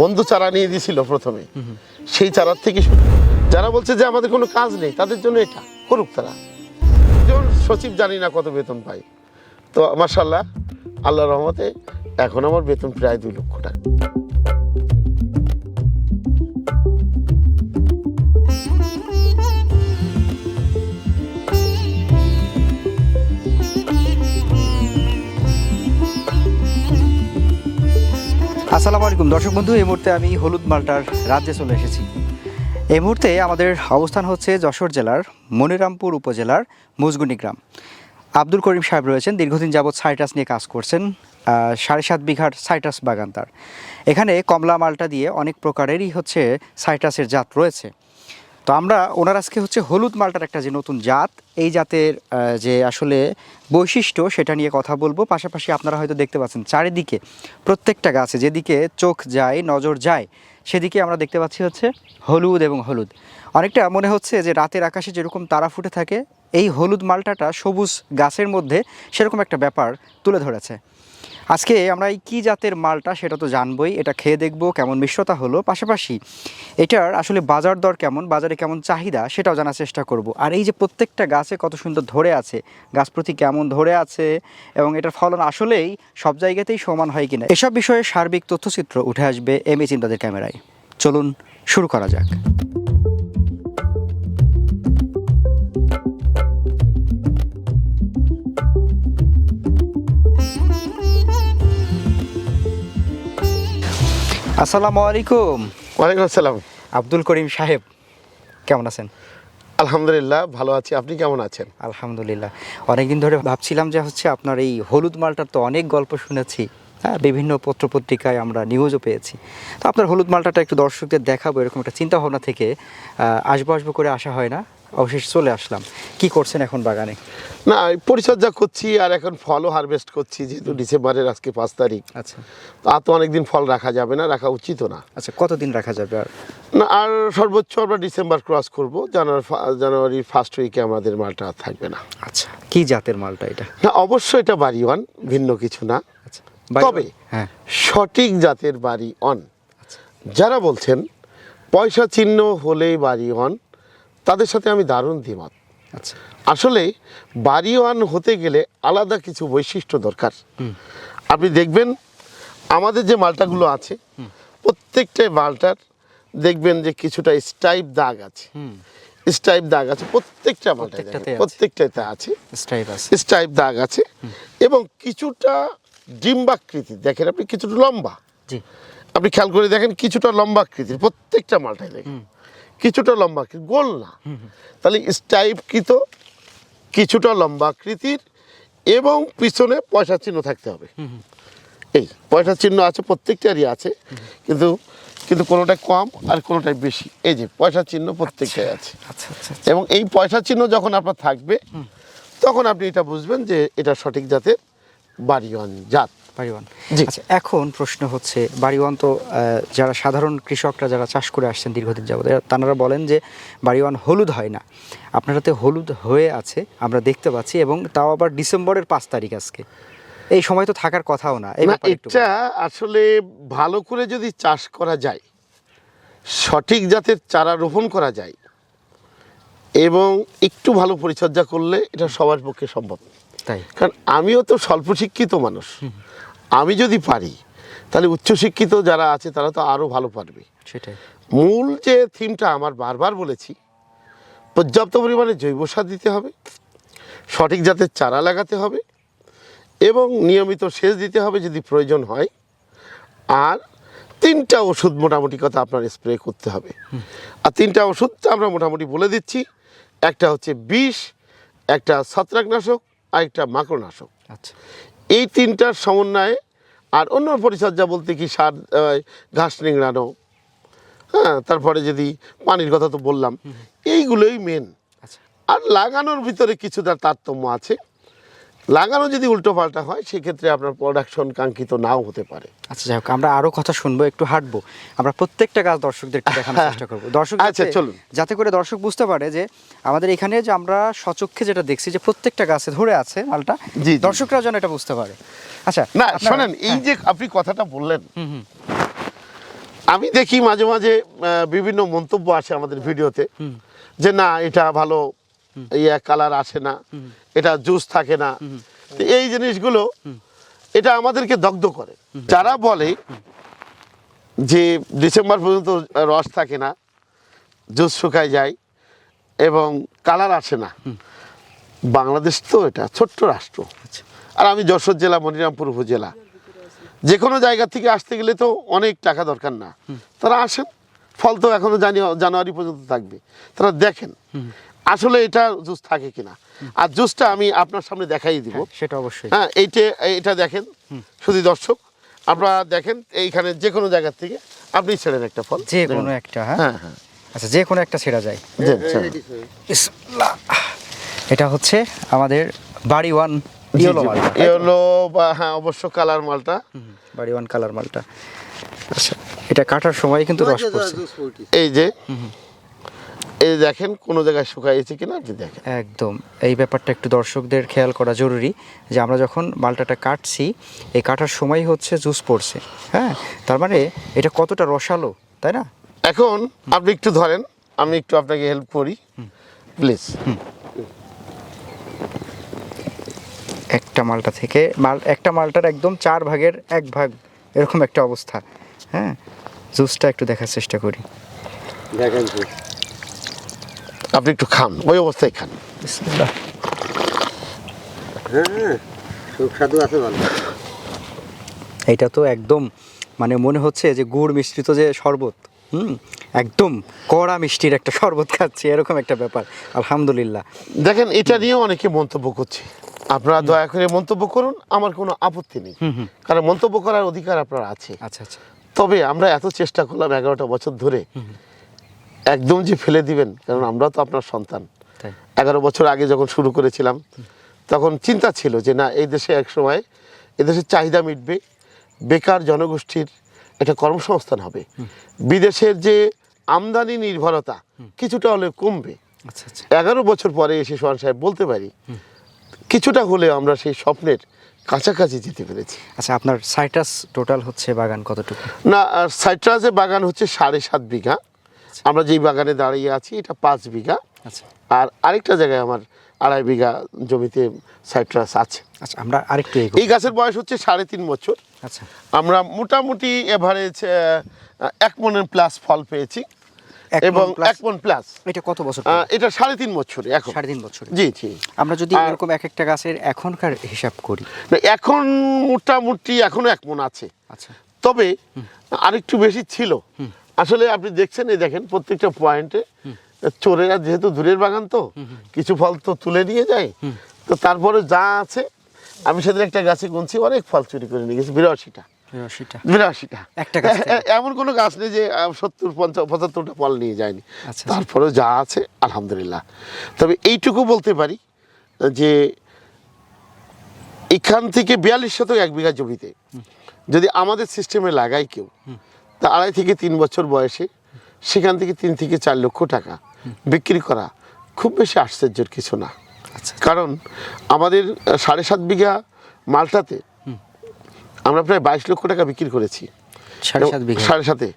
বন্ধু চারা নিয়ে দিয়েছিল প্রথমে। সেই চারার থেকে। যারা বলছে যে আমাদের কোনো কাজ নেই, তাদের জন্য এটা করুক তারা। যেমন সচিব জানি না কত বেতন পাই তো মার্শাল্লাহ আল্লাহ রহমতে এখন আমার বেতন প্রায় দুই লক্ষ টাকা। আসসালামু আলাইকুম। দর্শক বন্ধু, এই মুহূর্তে আমি হলুদ মালটার রাজ্যে চলে এসেছি। এই মুহূর্তে আমাদের অবস্থান হচ্ছে যশোর জেলার মনিরামপুর উপজেলার মুজগুনি গ্রাম। আব্দুল করিম সাহেব রয়েছেন, দীর্ঘদিন যাবৎ সাইট্রাস নিয়ে কাজ করছেন সাড়ে সাত বিঘার সাইট্রাস বাগান তার। এখানে কমলা মালটা দিয়ে অনেক প্রকারেরই হচ্ছে সাইট্রাসের জাত রয়েছে। তো আমরা ওনার আজকে হচ্ছে হলুদ মালটার একটা যে নতুন জাত, এই জাতের যে আসলে বৈশিষ্ট্য সেটা নিয়ে কথা বলব। পাশাপাশি আপনারা হয়তো দেখতে পাচ্ছেন চারিদিকে প্রত্যেকটা গাছে যেদিকে চোখ যায়, নজর যায়, সেদিকে আমরা দেখতে পাচ্ছি হচ্ছে হলুদ এবং হলুদ। অনেকটা মনে হচ্ছে যে রাতের আকাশে যেরকম তারা ফুটে থাকে, এই হলুদ মালটাটা সবুজ গাছের মধ্যে সেরকম একটা ব্যাপার তুলে ধরেছে। আজকে আমরা এই কী জাতের মালটা সেটা তো জানবই, এটা খেয়ে দেখব কেমন মিশ্রতা হলো। পাশাপাশি এটার আসলে বাজার দর কেমন, বাজারে কেমন চাহিদা সেটাও জানার চেষ্টা করব। আর এই যে প্রত্যেকটা গাছে কত সুন্দর ধরে আছে, গাছ প্রতি কেমন ধরে আছে এবং এটার ফলন আসলেই সব জায়গাতেই সমান হয় কিনা, এসব বিষয়ে সার্বিক তথ্যচিত্র উঠে আসবে এম এ চিন্তাদের ক্যামেরায়। চলুন শুরু করা যাক। আসসালামু আলাইকুম। ওয়ালাইকুম আসসালাম। আব্দুল করিম সাহেব কেমন আছেন? আলহামদুলিল্লাহ ভালো আছি। আপনি কেমন আছেন? আলহামদুলিল্লাহ। অনেকদিন ধরে ভাবছিলাম যে হচ্ছে আপনার এই হলুদ মালটার তো অনেক গল্প শুনেছি। হ্যাঁ বিভিন্ন পত্রপত্রিকায় আমরা নিউজও পেয়েছি। তো আপনার হলুদ মালটাটা একটু দর্শকদের দেখাবো এরকম একটা চিন্তা ভাবনা থেকে আসব আসব করে আসা হয় না অবশেষে চলে আসলাম। কি করছেন এখন বাগানে? না পরিচর্যা করছি আর এখন ফলও হারভেস্ট করছি যেহেতু ডিসেম্বরের আজকে পাঁচ তারিখ। আচ্ছা। আর তো অনেকদিন ফল রাখা যাবে না রাখা উচিতও না। আচ্ছা কতদিন রাখা যাবে আর? না আর সর্বোচ্চ আমরা ডিসেম্বর ক্রস করব জানুয়ারি জানুয়ারি ফার্স্ট উইকে আমাদের মালটা আর থাকবে না। আচ্ছা কি জাতের মালটা এটা? না অবশ্যই এটা বাড়ি ওয়ান ভিন্ন কিছু না। আচ্ছা। তবে হ্যাঁ। সঠিক জাতের বাড়ি অন। যারা বলছেন পয়সা চিহ্ন হলেই বাড়ি অন তাদের সাথে আমি দারুণ দ্বিমত। আচ্ছা। আসলে বাড়ি ওয়ান হতে গেলে আলাদা কিছু বৈশিষ্ট্য দরকার। আপনি দেখবেন আমাদের যে মালটাগুলো আছে প্রত্যেকটাই মালটার দেখবেন যে কিছুটা স্টাইপ দাগ আছে। স্টাইপ দাগ আছে প্রত্যেকটা আছে। প্রত্যেকটাতে আছে। স্টাইপ দাগ আছে এবং কিছুটা ডিম্বাকৃতি। দেখেন আপনি কিছুটা লম্বা। জি। আপনি খেয়াল করে দেখেন কিছুটা লম্বা আকৃতির প্রত্যেকটা মালটাই দেখেন। কিছুটা লম্বা গোল না। তাহলে স্টাইপকৃত কিছুটা লম্বা আকৃতির এবং পিছনে পয়সা চিহ্ন থাকতে হবে। এই পয়সা চিহ্ন আছে প্রত্যেকটারই আছে। কিন্তু কিন্তু কোনোটা কম আর কোনোটাই বেশি। এই যে পয়সা চিহ্ন প্রত্যেকটাই আছে। আচ্ছা আচ্ছা এবং এই পয়সা চিহ্ন যখন আপনার থাকবে তখন আপনি এটা বুঝবেন যে এটা সঠিক জাতের বাড়িওয়ান জাত বাড়িওয়ান জি। আচ্ছা এখন প্রশ্ন হচ্ছে বাড়িওয়ান তো যারা সাধারণ কৃষকরা যারা চাষ করে আসছেন দীর্ঘদিন যাবত তারা বলেন যে বাড়িওয়ান হলুদ হয় না আপনারাতে হলুদ হয়ে আছে আমরা দেখতে পাচ্ছি এবং তাও আবার ডিসেম্বরের পাঁচ তারিখ আজকে এই সময় তো থাকার কথাও না এটা আসলে ভালো করে যদি চাষ করা যায় সঠিক জাতের চারা রোপণ করা যায় এবং একটু ভালো পরিচর্যা করলে এটা সবার পক্ষে সম্ভব। তাই? কারণ আমিও তো স্বল্প শিক্ষিত মানুষ। আমি যদি পারি তাহলে উচ্চশিক্ষিত যারা আছে তারা তো আরও ভালো পারবে। সেটাই। মূল যে থিমটা আমার বারবার বলেছি পর্যাপ্ত পরিমাণে জৈব সার দিতে হবে সঠিক জাতের চারা লাগাতে হবে এবং নিয়মিত সেচ দিতে হবে যদি প্রয়োজন হয় আর তিনটা ওষুধ মোটামুটি কথা আপনার স্প্রে করতে হবে। আর তিনটা ওষুধ আমরা মোটামুটি বলে দিচ্ছি একটা হচ্ছে বিষ একটা ছত্রাকনাশক আর একটা মাকড়নাশক। আচ্ছা। এই তিনটার সমন্বয়ে আর অন্য পরিচর্যা বলতে কি সার ঘাস নিংড়ানো হ্যাঁ তারপরে যদি পানির কথা তো বললাম এইগুলোই মেন আচ্ছা। আর লাগানোর ভিতরে কিছুটা তারতম্য আছে। লাগানো যদি উল্টো পাল্টা হয় সেক্ষেত্রে আপনার প্রোডাকশন কাঙ্ক্ষিত নাও হতে পারে। আচ্ছা যাই হোক আমরা আরও কথা শুনব একটু হাঁটবো। আমরা প্রত্যেকটা গাছ দর্শকদের দেখানোর চেষ্টা করব। দর্শক আচ্ছা, চলুন। যাতে করে দর্শক বুঝতে পারে যে আমাদের এখানে যে আমরা সচক্ষে যেটা দেখছি যে প্রত্যেকটা গাছে ধরে আছে মালটা জি, জি। দর্শকরা যেন এটা বুঝতে পারে। আচ্ছা না শোনেন এই হ্যাঁ, যে আপনি কথাটা বললেন আমি দেখি মাঝে মাঝে বিভিন্ন মন্তব্য আসে আমাদের ভিডিওতে যে না এটা ভালো ইয়ে কালার আসে না। এটা জুস থাকে না। এই জিনিসগুলো এটা আমাদেরকে দগ্ধ করে। যারা বলে যে ডিসেম্বর পর্যন্ত রস থাকে না জুস শুকায় যায় এবং কালার আসে না। বাংলাদেশ তো এটা ছোট্ট রাষ্ট্র। আচ্ছা। আর আমি যশোর জেলা মনিরামপুর উপজেলা। যে কোনো জায়গা থেকে আসতে গেলে তো অনেক টাকা দরকার না। তারা আসেন। ফল তো এখনও জানি জানুয়ারি পর্যন্ত থাকবে। তারা দেখেন। আসলে এটা জুস থাকে কিনা? আর জুসটা আমি আপনার সামনে দেখাই দিব। হ্যাঁ, সেটা অবশ্যই। হ্যাঁ এইটা এটা দেখেন শুধু দর্শক। আপনারা দেখেন এইখানে যে কোনো জায়গা থেকে আপনি ছেড়েন একটা ফল। যে কোনো একটা হ্যাঁ? হ্যাঁ হ্যাঁ। আচ্ছা যে কোনো একটা ছেড়া যায়। এটা হচ্ছে আমাদের বাড়ি ওয়ান ইয়েলো মালটা। ইয়েলো বা হ্যাঁ অবশ্য কালার মালটা। বাড়ি ওয়ান কালার মালটা। আচ্ছা এটা কাটার সময় কিন্তু রস পড়ছে। এই যে এই দেখেন কোনো জায়গায় শুকাইছে কিনা আপনি দেখেন। একদম। এই ব্যাপারটা একটু দর্শকদের খেয়াল করা জরুরি যে আমরা যখন মালটাটা কাটছি এই কাটার সময় হচ্ছে জুস পড়ছে হ্যাঁ? তার মানে এটা কতটা রসালো তাই না? এখন আপনি একটু ধরেন আমি একটু আপনাকে হেল্প করি। প্লিজ একটা মালটা থেকে মাল একটা মালটার একদম চার ভাগের এক ভাগ এরকম একটা অবস্থা হ্যাঁ? জুসটা একটু দেখার চেষ্টা করি। দেখেন আপনি একটু খান। ওই অবস্থায় খান। হ্যাঁ সুস্বাদু আছে ভালো। এটা তো একদম মানে মনে হচ্ছে যে গুড় মিশ্রিত যে শরবত হুম? একদম কড়া মিষ্টির একটা শরবত খাচ্ছি এরকম একটা ব্যাপার। আলহামদুলিল্লাহ। দেখেন এটা নিয়েও অনেকে মন্তব্য করছে। আপনারা দয়া করে মন্তব্য করুন আমার কোনো আপত্তি নেই। কারণ মন্তব্য করার অধিকার আপনার আছে। আচ্ছা আচ্ছা। তবে আমরা এত চেষ্টা করলাম এগারোটা বছর ধরে। একদম যে ফেলে দিবেন কারণ আমরা তো আপনার সন্তান। এগারো বছর আগে যখন শুরু করেছিলাম তখন চিন্তা ছিল যে না এই দেশে এক সময় এদেশের চাহিদা মিটবে বেকার জনগোষ্ঠীর একটা কর্মসংস্থান হবে। বিদেশের যে আমদানি নির্ভরতা কিছুটা হলে কমবে। আচ্ছা আচ্ছা। এগারো বছর পরে এসে সোহান সাহেব বলতে পারি কিছুটা হলেও আমরা সেই স্বপ্নের কাছাকাছি যেতে পেরেছি। আচ্ছা আপনার সাইট্রাস টোটাল হচ্ছে বাগান কতটুকু? না সাইট্রাসে বাগান হচ্ছে সাড়ে সাত বিঘা। আমরা যেই বাগানে দাঁড়িয়ে আছি এটা পাঁচ বিঘা। আচ্ছা। আর আরেকটা জায়গায় আমার আড়াই বিঘা জমিতে সাইট্রাস আছে। আচ্ছা আমরা আরেকটু এই গাছের বয়স হচ্ছে সাড়ে তিন বছর। আচ্ছা। আমরা মোটামুটি এভারেজ এক মনের প্লাস ফল পেয়েছি। এবং এক মন প্লাস এটা কত বছর এটা সাড়ে তিন বছরে এখন। সাড়ে তিন বছর। জি জি। আমরা যদি এরকম এক একটা গাছের এখনকার হিসাব করি। এখন মোটামুটি এখনও এক মন আছে। আচ্ছা। তবে আরেকটু বেশি ছিল। আসলে আপনি দেখছেন এই দেখেন প্রত্যেকটা পয়েন্টে চোরেরা যেহেতু দূরের বাগান তো কিছু ফল তো তুলে নিয়ে যায়। তো তারপরে যা আছে আমি সেদিন একটা গাছে গুনছি অনেক ফল চুরি করে নিয়ে গেছি বিরাশিটা। এমন কোনো গাছ নেই যে সত্তর পঞ্চাশ পঁচাত্তরটা ফল নিয়ে যায়নি। আচ্ছা। তারপরেও যা আছে আলহামদুলিল্লাহ। তবে এইটুকু বলতে পারি যে এখান থেকে বিয়াল্লিশ শতক এক বিঘা জমিতে যদি আমাদের সিস্টেমে লাগাই কেউ তা আড়াই থেকে তিন বছর বয়সে সেখান থেকে তিন থেকে চার লক্ষ টাকা বিক্রি করা খুব বেশি আশ্চর্যের কিছু না। আচ্ছা। কারণ আমাদের সাড়ে সাত বিঘা মালটাতে আমরা প্রায় বাইশ লক্ষ টাকা বিক্রি করেছি। সাড়ে সাত সাতে।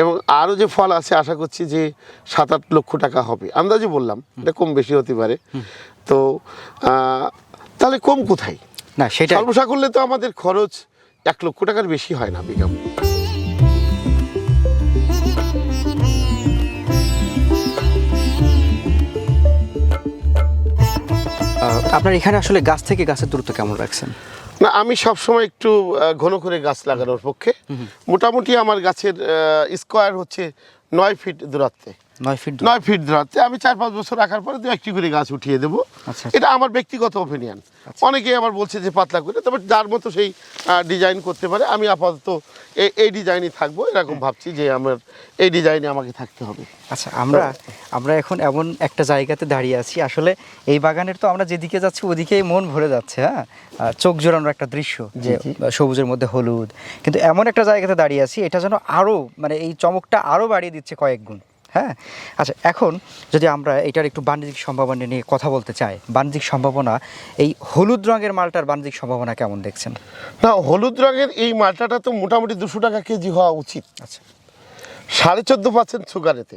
এবং আরও যে ফল আছে আশা করছি যে সাত আট লক্ষ টাকা হবে। আন্দাজে বললাম এটা কম বেশি হতে পারে। তো তাহলে কম কোথায়? না সেটা সর্বসা করলে তো আমাদের খরচ এক লক্ষ টাকার বেশি হয় না বিঘা আপনার এখানে আসলে গাছ থেকে গাছের দূরত্ব কেমন রাখছেন? না আমি সবসময় একটু ঘন করে গাছ লাগানোর পক্ষে। মোটামুটি আমার গাছের স্কোয়ার হচ্ছে নয় ফিট দূরত্বে। নয় ফিট। নয় ফিট আমি চার পাঁচ বছর রাখার পরে দু একটি করে গাছ উঠিয়ে দেবো। আচ্ছা। এটা আমার ব্যক্তিগত ওপিনিয়ন অনেকেই আমার বলছে যে পাতলা করে তবে যার মতো সেই ডিজাইন করতে পারে। আমি আপাতত এই এই ডিজাইনই থাকব। এরকম ভাবছি যে আমার এই ডিজাইনে আমাকে থাকতে হবে। আচ্ছা আমরা আমরা এখন এমন একটা জায়গাতে দাঁড়িয়ে আছি। আসলে এই বাগানের তো আমরা যেদিকে যাচ্ছি ওদিকেই মন ভরে যাচ্ছে হ্যাঁ? চোখ জোড়ানোর একটা দৃশ্য যে সবুজের মধ্যে হলুদ। কিন্তু এমন একটা জায়গাতে দাঁড়িয়ে আছি এটা যেন আরও মানে এই চমকটা আরও বাড়িয়ে দিচ্ছে কয়েক গুণ। হ্যাঁ? আচ্ছা এখন যদি আমরা এটার একটু বাণিজ্যিক সম্ভাবনা নিয়ে কথা বলতে চাই বাণিজ্যিক সম্ভাবনা এই হলুদ রঙের মালটার বাণিজ্যিক সম্ভাবনা কেমন দেখছেন? না হলুদ রঙের এই মালটাটা তো মোটামুটি দুশো টাকা কেজি হওয়া উচিত। আচ্ছা। সাড়ে চোদ্দ পার্সেন্ট সুগারেতে।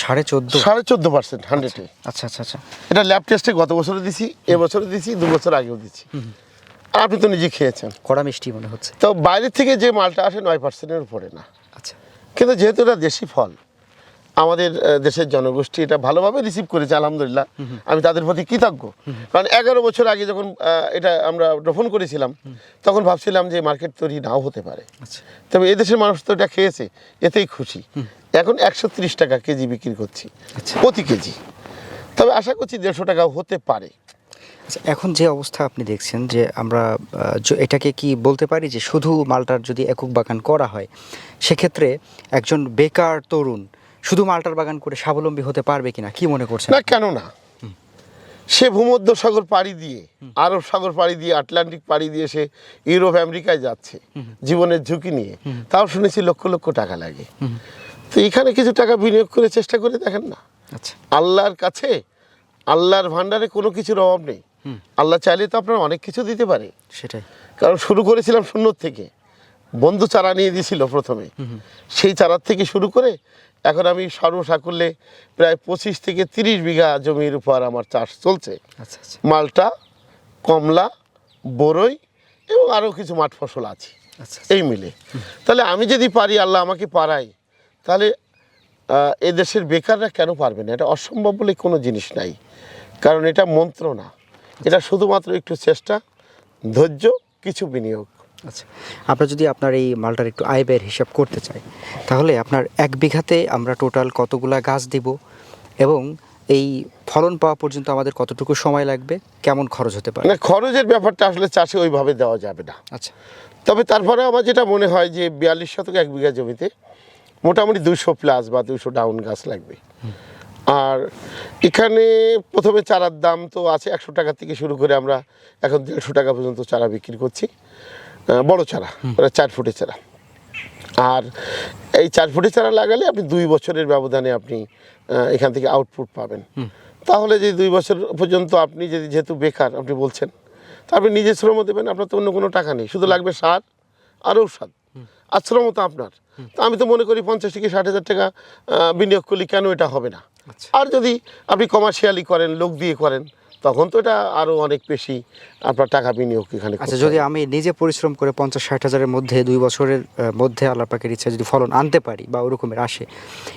সাড়ে চোদ্দ? সাড়ে চোদ্দ পার্সেন্ট হান্ড্রেডে আচ্ছা আচ্ছা আচ্ছা এটা ল্যাব টেস্টে গত বছরে দিছি এবছরে দিছি দু বছর আগেও দিছি। আপনি তো নিজে খেয়েছেন। কড়া মিষ্টি মনে হচ্ছে। তো বাইরে থেকে যে মালটা আসে নয় পার্সেন্টের উপরে না। আচ্ছা কিন্তু যেহেতু এটা দেশি ফল আমাদের দেশের জনগোষ্ঠী এটা ভালোভাবে রিসিভ করেছে আলহামদুলিল্লাহ। আমি তাদের প্রতি কৃতজ্ঞ। কারণ এগারো বছর আগে যখন এটা আমরা রোপণ করেছিলাম তখন ভাবছিলাম যে মার্কেট তৈরি নাও হতে পারে। আচ্ছা। তবে এদেশের মানুষ তো এটা খেয়েছে এতেই খুশি। এখন একশো ত্রিশ টাকা কেজি বিক্রি করছি আচ্ছা। প্রতি কেজি। তবে আশা করছি দেড়শো টাকাও হতে পারে। আচ্ছা এখন যে অবস্থা আপনি দেখছেন যে আমরা এটাকে কি বলতে পারি যে শুধু মালটার যদি একক বাগান করা হয় সেক্ষেত্রে একজন বেকার তরুণ শুধু মালটার বাগান করে স্বাবলম্বী হতে পারবে কিনা? কি মনে করছেন না কেন না? সে ভূমধ্য সাগর পাড়ি দিয়ে আরব সাগর পাড়ি দিয়ে আটলান্টিক পাড়ি দিয়ে সে ইউরোপ আমেরিকায় যাচ্ছে জীবনের ঝুঁকি নিয়ে। তাও শুনেছি লক্ষ লক্ষ টাকা লাগে। তো এখানে কিছু টাকা বিনিয়োগ করে চেষ্টা করে দেখেন না। আচ্ছা। আল্লাহর কাছে আল্লাহর ভান্ডারে কোনো কিছুর অভাব নেই। আল্লাহ চাইলে তো আপনার অনেক কিছু দিতে পারে। সেটাই। কারণ শুরু করেছিলাম শূন্য থেকে। বন্ধু চারা নিয়ে দিয়েছিল প্রথমে। সেই চারার থেকে শুরু করে এখন আমি সর্বসাকুল্যে প্রায় পঁচিশ থেকে তিরিশ বিঘা জমির উপর আমার চাষ চলছে। আচ্ছা আচ্ছা। মালটা কমলা বরই এবং আরও কিছু মাঠ ফসল আছে। আচ্ছা এই মিলে। তাহলে আমি যদি পারি আল্লাহ আমাকে পারাই তাহলে আহ, এ দেশের বেকাররা কেন পারবে না? এটা অসম্ভব বলে কোনো জিনিস নাই। কারণ এটা মন্ত্র না। এটা শুধুমাত্র একটু চেষ্টা ধৈর্য কিছু বিনিয়োগ। আচ্ছা আমরা যদি আপনার এই মালটার একটু আয় ব্যয়ের হিসাব করতে চাই তাহলে আপনার এক বিঘাতে আমরা টোটাল কতগুলা গাছ দিব এবং এই ফলন পাওয়া পর্যন্ত আমাদের কতটুকু সময় লাগবে কেমন খরচ হতে পারে? না খরচের ব্যাপারটা আসলে চাষে ওইভাবে দেওয়া যাবে না। আচ্ছা। তবে তারপরে আমার যেটা মনে হয় যে বিয়াল্লিশ শতক এক বিঘা জমিতে মোটামুটি দুশো প্লাস বা দুশো ডাউন গাছ লাগবে। আর এখানে প্রথমে চারার দাম তো আছে একশো টাকা থেকে শুরু করে আমরা এখন দেড়শো টাকা পর্যন্ত চারা বিক্রি করছি। বড় চারা ওরা চার ফুটের চারা। আর এই চার ফুটের চারা লাগালে আপনি দুই বছরের ব্যবধানে আপনি এখান থেকে আউটপুট পাবেন। তাহলে যে দুই বছর পর্যন্ত আপনি যদি যেহেতু বেকার আপনি বলছেন তা আপনি নিজে শ্রম দেবেন আপনার তো অন্য কোনো টাকা নেই। শুধু লাগবে সার আর ঔষধ। আর শ্রম তো আপনার। তো আমি তো মনে করি পঞ্চাশ থেকে ষাট হাজার টাকা বিনিয়োগ করলে কেন এটা হবে না? আচ্ছা। আর যদি আপনি কমার্শিয়ালি করেন লোক দিয়ে করেন তখন তো এটা আরও অনেক বেশি আপনার টাকা বিনিয়োগ এখানে আচ্ছা যদি আমি নিজে পরিশ্রম করে পঞ্চাশ ষাট হাজারের মধ্যে দুই বছরের মধ্যে আল্লাহ পাকের ইচ্ছা যদি ফলন আনতে পারি বা ওরকমের আসে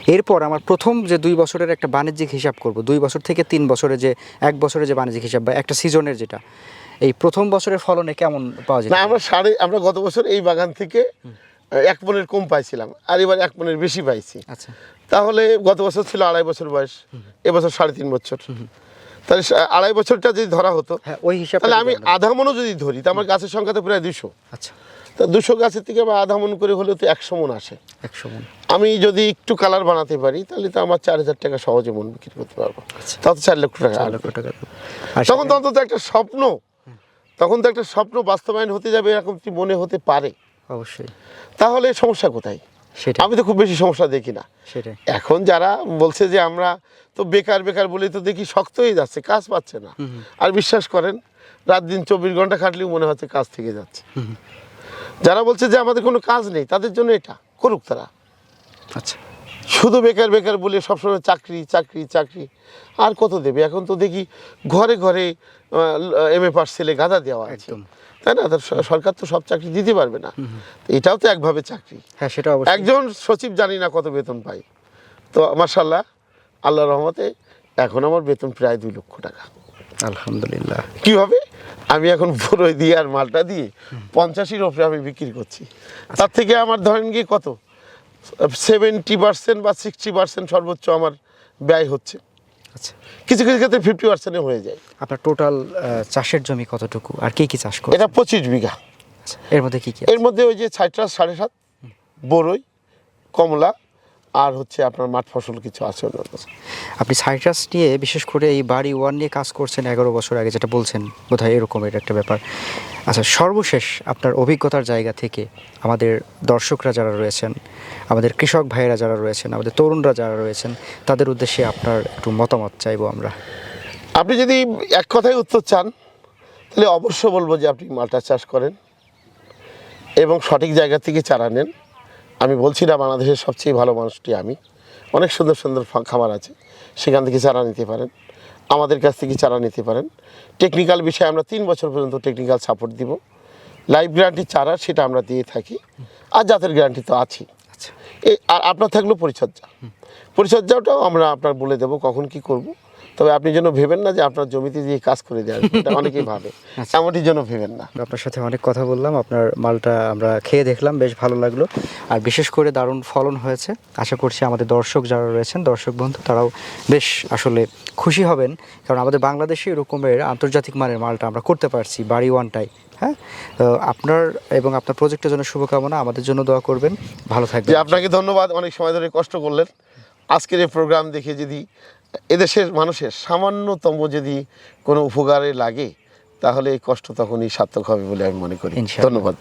এরপর আমার প্রথম যে দুই বছরের একটা বাণিজ্যিক হিসাব করব দুই বছর থেকে তিন বছরে যে এক বছরের যে বাণিজ্যিক হিসাব বা একটা সিজনের যেটা এই প্রথম বছরের ফলনে কেমন পাওয়া যায়? না আমরা সাড়ে আমরা গত বছর এই বাগান থেকে এক মনের কম পাইছিলাম আর এবার এক মনের বেশি পাইছি। আচ্ছা। তাহলে গত বছর ছিল আড়াই বছর বয়স এবছর সাড়ে তিন বছর। তাহলে আড়াই বছরটা যদি ধরা হতো হ্যাঁ ওই হিসাবে তাহলে আমি আধা মনও যদি ধরি তো আমার গাছের সংখ্যা তো প্রায় দুশো। আচ্ছা। তা দুশো গাছের থেকে আমার আধা মন করে হলেও তো একশো মন আসে। একশো মন। আমি যদি একটু কালার বানাতে পারি তাহলে তো আমার চার হাজার টাকা সহজে মন বিক্রি করতে পারব। তাও তো চার লক্ষ টাকা। চার। লক্ষ টাকা তখন তো অন্তত একটা স্বপ্ন তখন তো একটা স্বপ্ন বাস্তবায়ন হতে যাবে এরকম কি মনে হতে পারে? অবশ্যই। তাহলে সমস্যা কোথায়? সেটা আমি তো খুব বেশি সমস্যা দেখি না। সেটাই। এখন যারা বলছে যে আমরা তো বেকার বেকার বলে তো দেখি শক্ত হয়ে যাচ্ছে কাজ পাচ্ছে না। আর বিশ্বাস করেন রাত দিন চব্বিশ ঘণ্টা খাটলেও মনে হচ্ছে কাজ থেকে যাচ্ছে। যারা বলছে যে আমাদের কোনো কাজ নেই তাদের জন্য এটা করুক তারা। আচ্ছা। শুধু বেকার বেকার বলে সবসময় চাকরি চাকরি চাকরি আর কত দেবে? এখন তো দেখি ঘরে ঘরে এম এ পাস ছেলে গাদা দেওয়া একদম। তাই না? সরকার তো সব চাকরি দিতে পারবে না। এটাও তো একভাবে চাকরি। হ্যাঁ সেটা একজন সচিব জানি না কত বেতন পাই তো মার্শাল্লাহ আল্লাহ রহমতে এখন আমার বেতন প্রায় দুই লক্ষ টাকা। আলহামদুলিল্লাহ। কীভাবে আমি এখন বড়ই দিয়ে আর মালটা দিয়ে পঞ্চাশের ওপরে আমি বিক্রি করছি। তার থেকে আমার ধরেন গিয়ে কত? সেভেন্টি পার্সেন্ট বা সিক্সটি পার্সেন্ট সর্বোচ্চ আমার ব্যয় হচ্ছে। আচ্ছা। কিছু কিছু ক্ষেত্রে ফিফটি পার্সেন্টে হয়ে যায়। আপনার টোটাল চাষের জমি কতটুকু? আর কি কি চাষ করেন এটা পঁচিশ বিঘা। আচ্ছা, এর মধ্যে কি কি এর মধ্যে ওই যে সাইট্রাস সাড়ে সাত বরই কমলা আর হচ্ছে আপনার মাঠ ফসল কিছু আছে অন্যান্য আপনি সাইট্রাস নিয়ে বিশেষ করে এই বাড়ি ওয়ান নিয়ে কাজ করছেন এগারো বছর আগে যেটা বলছেন বোধহয় এরকমের একটা ব্যাপার। আচ্ছা সর্বশেষ আপনার অভিজ্ঞতার জায়গা থেকে আমাদের দর্শকরা যারা রয়েছেন আমাদের কৃষক ভাইয়েরা যারা রয়েছেন আমাদের তরুণরা যারা রয়েছেন তাদের উদ্দেশ্যে আপনার একটু মতামত চাইব আমরা। আপনি যদি এক কথায় উত্তর চান তাহলে অবশ্য বলব যে আপনি মালটা চাষ করেন এবং সঠিক জায়গা থেকে চারা নেন। আমি বলছি না বাংলাদেশের সবচেয়ে ভালো মানুষটি আমি। অনেক সুন্দর সুন্দর খামার আছে। সেখান থেকে চারা নিতে পারেন। আমাদের কাছ থেকে চারা নিতে পারেন। টেকনিক্যাল বিষয়ে আমরা তিন বছর পর্যন্ত টেকনিক্যাল সাপোর্ট দিব। লাইফ গ্যারান্টি চারা সেটা আমরা দিয়ে থাকি। আর জাতের গ্যারান্টি তো আছেই। আচ্ছা। এই আর আপনার থাকল পরিচর্যা। পরিচর্যাটাও আমরা আপনার বলে দেবো কখন কি করব। তবে আপনি যেন ভেবেন না যে আপনার জমিতে দিয়ে কাজ করে দেওয়া এটা অনেকেই ভাবে। এমনটি যেন ভেবেন না। আপনার সাথে অনেক কথা বললাম আপনার মালটা আমরা খেয়ে দেখলাম বেশ ভালো লাগল। আর বিশেষ করে দারুণ ফলন হয়েছে। আশা করছি আমাদের দর্শক যারা রয়েছেন দর্শক বন্ধু তারাও বেশ আসলে খুশি হবেন। কারণ আমাদের বাংলাদেশে এরকমের আন্তর্জাতিক মানের মালটা আমরা করতে পারছি বাড়ি ওয়ানটাই হ্যাঁ? আপনার এবং আপনার প্রজেক্টের জন্য শুভকামনা। আমাদের জন্য দোয়া করবেন। ভালো থাকবেন। আপনাকে ধন্যবাদ। অনেক সময় ধরে কষ্ট করলেন। আজকের এই প্রোগ্রাম দেখে যদি এদেশের মানুষের সামান্যতম যদি কোনো উপকারে লাগে তাহলে এই কষ্ট তখনই সার্থক হবে বলে আমি মনে করি। ধন্যবাদ।